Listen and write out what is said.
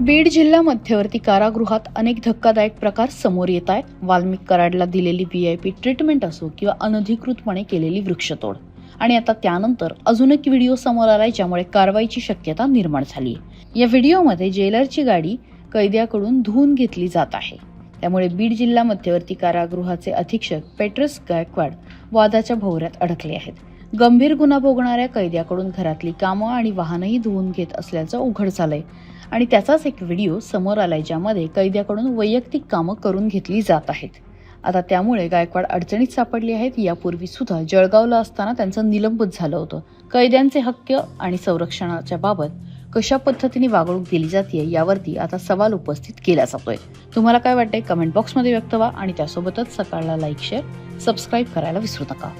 बीड जिल्हा मध्यवर्ती कारागृहात अनेक धक्कादायक प्रकार समोर येत आहेत. वाल्मिक कराडला दिलेली व्ही आय पी ट्रीटमेंट असो किंवा अनधिकृतपणे केलेली वृक्षतोड. आणि आता त्यानंतर अजून एक व्हिडिओ समोर आलाय ज्यामुळे कारवाईची शक्यता निर्माण झाली या व्हिडिओमध्ये जेलरची गाडी कैद्याकडून धुवून घेतली जात आहे. त्यामुळे बीड जिल्हा मध्यवर्ती कारागृहाचे अधीक्षक पेट्रस गायकवाड वादाच्या भोवऱ्यात अडकले आहेत. गंभीर गुन्हा भोगणाऱ्या कैद्याकडून घरातली कामं आणि वाहनही धुवून घेत असल्याचं उघड झालंय. आणि त्याचाच एक व्हिडिओ समोर आलाय ज्यामध्ये कैद्याकडून वैयक्तिक कामं करून घेतली जात आहेत. आता त्यामुळे गायकवाड अडचणीत सापडली आहेत. यापूर्वी सुद्धा जळगावला असताना त्यांचं निलंबित झालं होतं. कैद्यांचे हक्क आणि संरक्षणाच्या बाबत कशा पद्धतीने वागणूक दिली जाते यावरती आता सवाल उपस्थित केला जातोय. तुम्हाला काय वाटतंय? कमेंट बॉक्समध्ये व्यक्त व्हा आणि त्यासोबतच सकाळला लाईक शेअर सबस्क्राईब करायला विसरू नका.